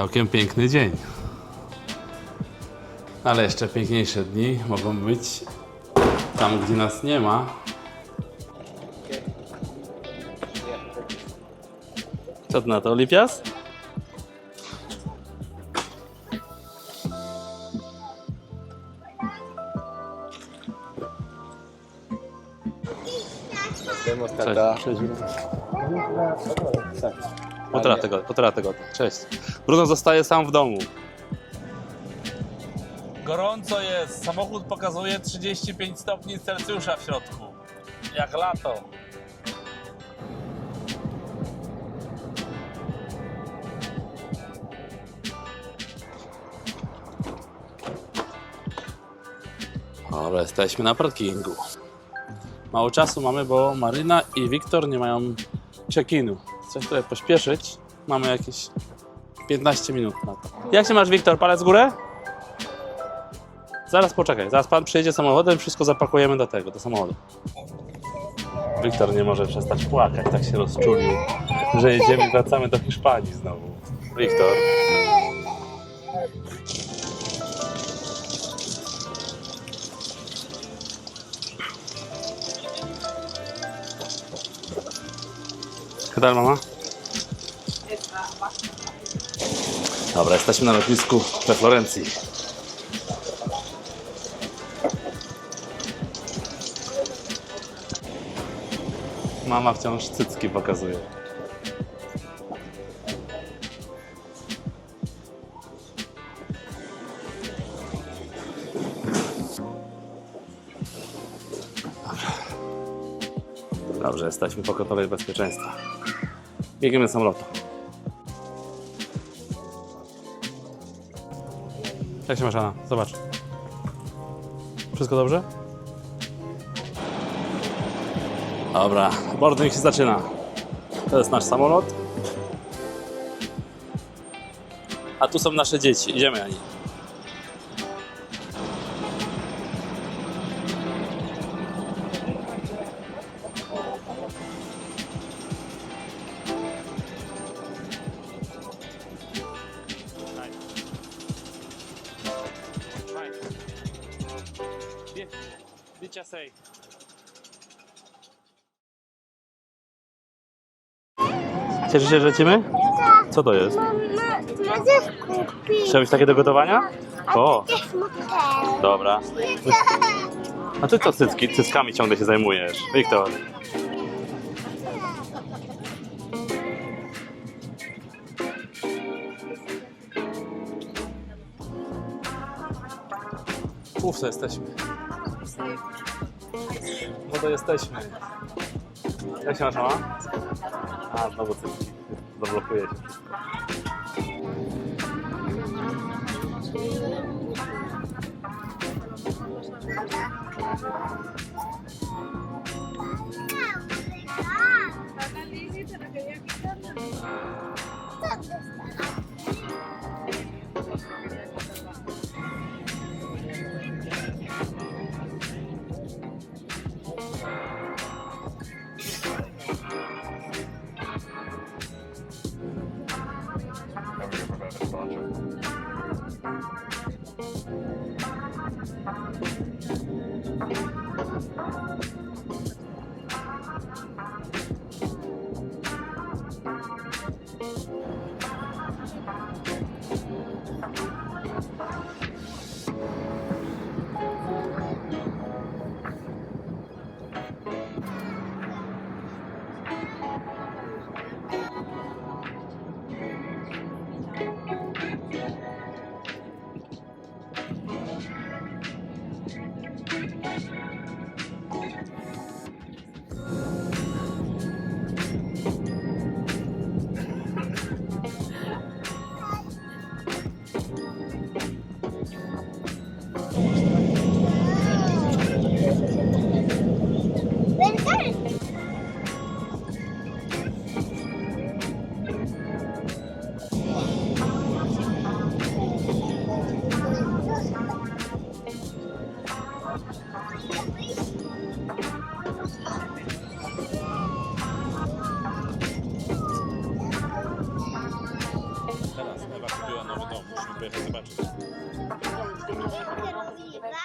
Całkiem piękny dzień. Ale jeszcze piękniejsze dni mogą być tam, gdzie nas nie ma. Co ty na to, Olipias? Vemos Cześć. Cześć. Półtora tygodnia, półtora tygodnia. Cześć. Bruno zostaje sam w domu. Gorąco jest. Samochód pokazuje 35 stopni Celsjusza w środku. Jak lato. Dobra, jesteśmy na parkingu. Mało czasu mamy, bo Maryna i Wiktor nie mają check-inu. Się trochę pośpieszyć. Mamy jakieś 15 minut na to. Jak się masz, Wiktor? Palec w górę? Zaraz poczekaj. Zaraz pan przyjedzie samochodem, wszystko zapakujemy do tego, do samochodu. Wiktor nie może przestać płakać, tak się rozczulił, że jedziemy i wracamy do Hiszpanii znowu. Wiktor. ¿Qué tal, mama? Dobra, jesteśmy na lotnisku we Florencji. Mama wciąż cycki pokazuje. Dobrze, jesteśmy po gotowej bezpieczeństwa. Biegniemy samolotu. Jak się masz, Anna? Zobacz. Wszystko dobrze? Dobra, boarding się zaczyna. To jest nasz samolot. A tu są nasze dzieci. Idziemy, Ani. Cieszysz się, że lecimy? Co to jest? Możesz kupić Chciałbyś takie do gotowania? O, dobra. A ty co cycki, cyckami ciągle się zajmujesz? Wiktor. Uf, to jesteśmy. No to jesteśmy. Jak się masz mama? A, znowu cycki. Zablokuje się. Teraz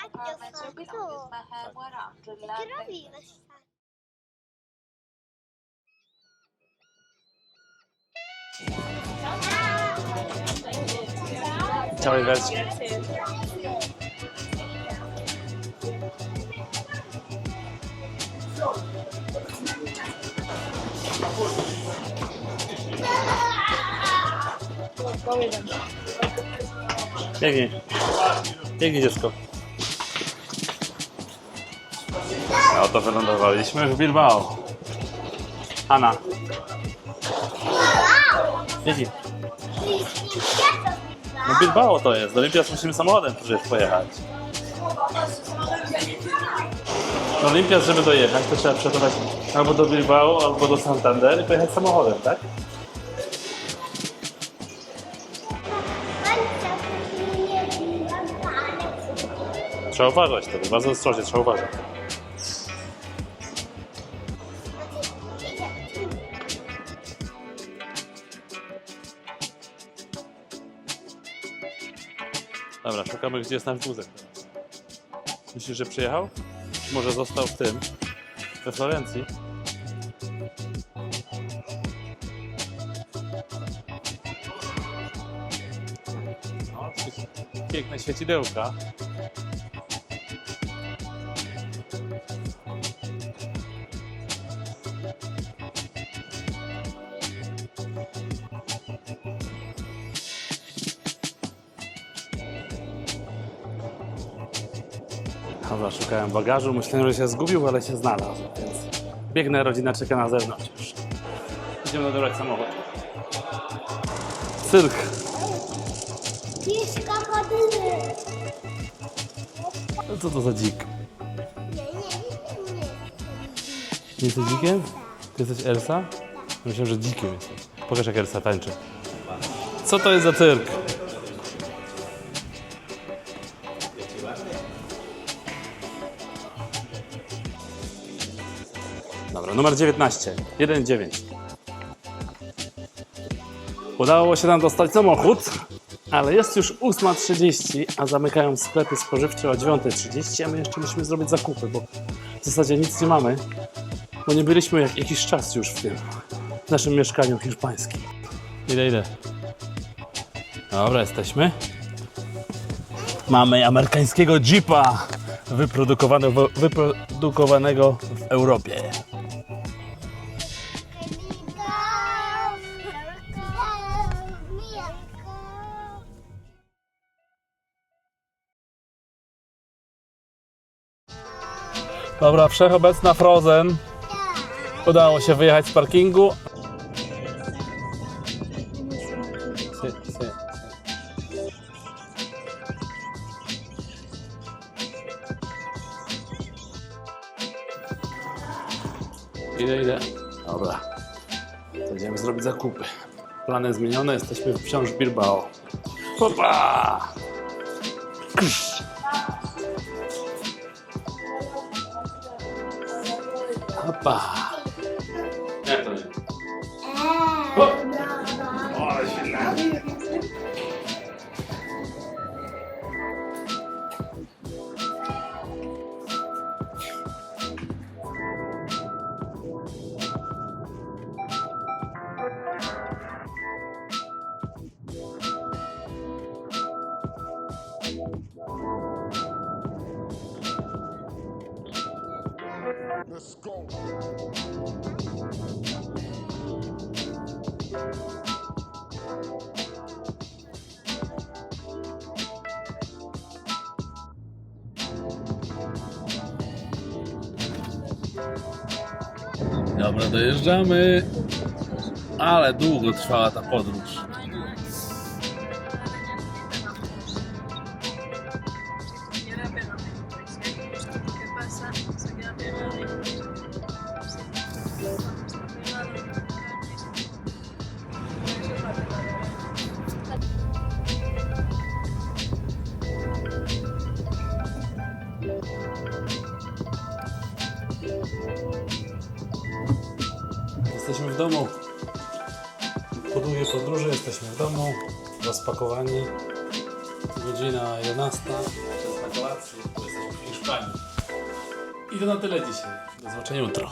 your phone too. Zrobi was fun. Dziecko. No to wylądowaliśmy w Bilbao. Ana. Biegnij. No Bilbao to jest. Do Olimpias musimy samochodem przecież pojechać. Do Olimpias, żeby dojechać, to trzeba przejechać albo do Bilbao, albo do Santander i pojechać samochodem, tak? Trzeba uważać wtedy, bardzo ostrożnie, trzeba uważać. Gdzie jest nasz wózek. Myślisz, że przyjechał? Może został w tym, we Florencji? No, piękne świecidełka. Dobra, szukałem bagażu, myślałem, że się zgubił, ale się znalazł, więc biegnę, rodzina czeka na zewnątrz już. Idziemy odebrać samochód. Cyrk. Pies krokodyly. No Co to za dzik? Nie, nie, nie, nie. Nie jesteś dzikiem? Ty jesteś Elsa? Myślałem, że dzikiem jesteś. Pokaż jak Elsa tańczy. Co to jest za cyrk? Dobra, numer 19. 1-9. Udało się nam dostać samochód, ale jest już 8.30, a zamykają sklepy spożywcze o 9.30, a my jeszcze musimy zrobić zakupy, bo w zasadzie nic nie mamy, bo nie byliśmy jak, jakiś czas już w tym w naszym mieszkaniu hiszpańskim. Ile, ile? Dobra, jesteśmy. Mamy amerykańskiego Jeepa wyprodukowanego, wyprodukowanego w Europie. Dobra, wszechobecna Frozen. Udało się wyjechać z parkingu. Sy. Ile, ile? Dobra. To Idziemy zrobić zakupy. Plany zmienione, jesteśmy wciąż w Bilbao. Hopa! Krz. Hopa! Dobra, dojeżdżamy. Ale długo trwała ta podróż. W domu. Po długiej podróży jesteśmy w domu. Rozpakowani. Godzina 11. Czas na kolację. bo Jesteśmy w Hiszpanii. I to na tyle dzisiaj. Do zobaczenia jutro.